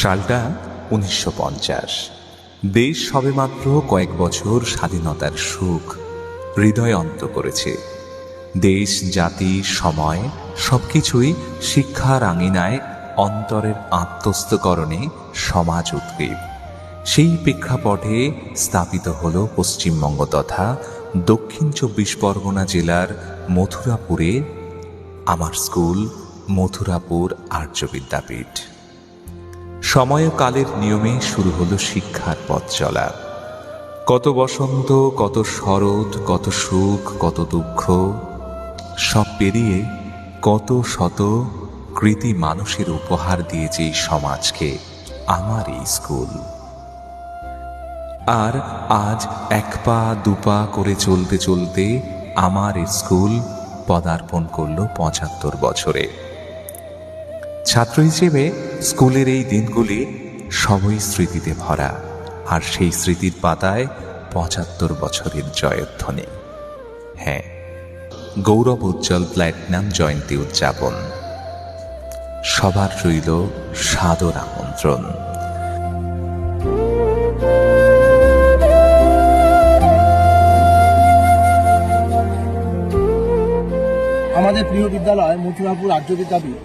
সালটা উনিশশো পঞ্চাশ। দেশ সবেমাত্র কয়েক বছর স্বাধীনতার সুখ, হৃদয় অন্ত করেছে। দেশ, জাতি, সময় সবকিছুই শিক্ষার আঙিনায় অন্তরের আত্মস্থকরণে সমাজ উদ্গ্রীব। সেই প্রেক্ষাপটে স্থাপিত হল পশ্চিমবঙ্গ তথা দক্ষিণ চব্বিশ পরগনা জেলার মথুরাপুরে আমার স্কুল, মথুরাপুর আর্য বিদ্যাপীঠ। সময় ও নিয়মে শুরু হলো শিক্ষার পথ চলা। কত বসন্ত, কত শরৎ, কত সুখ, কত দুঃখ, সব পেরিয়ে কত শত কৃতি মানুষের উপহার দিয়েছে এই সমাজকে, আমার এই স্কুল। আর আজ এক পা দুপা করে চলতে চলতে আমার স্কুল পদার্পণ করল পঁচাত্তর বছরে। ছাত্র হিসেবে স্কুলের এই দিনগুলি সবই স্মৃতিতে ভরা, আর সেই স্মৃতির পাতায় পঁচাত্তর বছরের জয়ধ্বনি। হ্যাঁ গৌরব উজ্জ্বল প্ল্যাটিনাম জয়ন্তী উদযাপন। সবার রইল সাদর আমন্ত্রণ। আমাদের প্রিয় বিদ্যালয় মথুরাপুর আর্য বিদ্যাপীঠ